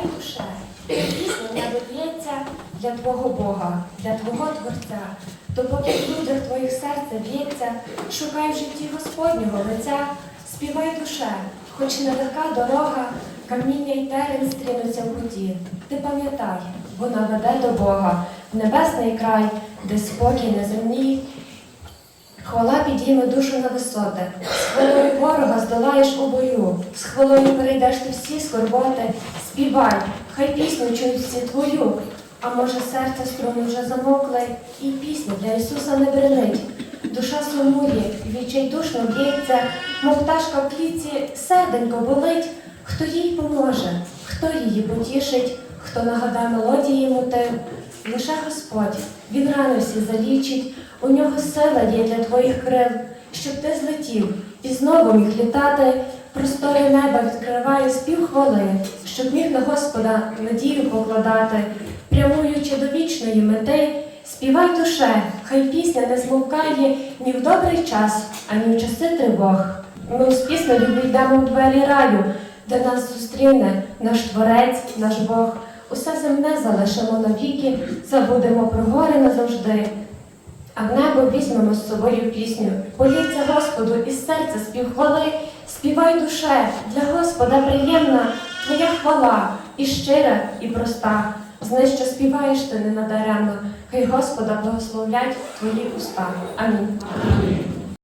співай душе, пісня не б'ється для твого Бога, для твого Творця. То поки в грудях твоїх серце б'ється, шукай в житті Господнього лиця, співай душе, хоч нелегка дорога, каміння й терен стрінуться в путі. Ти пам'ятай, вона веде до Бога, в небесний край, де спокій на землі, Хвала підійме душу на висоти, з хвилою ворога здолаєш у бою, з хвилою перейдеш ти всі скорботи, співай, хай пісню чують всі твою. А може серце струни вже замокли, і пісня для Ісуса не бренить. Душа сумує, відчайдушно б'ється, мов пташка в клітці, серденько болить. Хто їй поможе, хто її потішить, хто нагадає мелодії мотив, лише Господь, Він рани всі залічить, у нього сила є для твоїх крил, щоб ти злетів і знову міг літати, простори неба відкриває спів хвали, щоб міг на Господа надію покладати, прямуючи до вічної мети, співай душе, хай пісня не змовкає ні в добрий час, ані в часи тривог. Ми з піснею війдемо в двері раю, де нас зустріне наш Творець, наш Бог. Усе земне залишимо навіки, забудемо про горе назавжди. А в небо візьмемо з собою пісню. Політься Господу із серця співхвали, співай душе, для Господа приємна твоя хвала, і щира, і проста. Знай, що співаєш ти не надаремно, хай Господа благословлять твої уста. Амінь.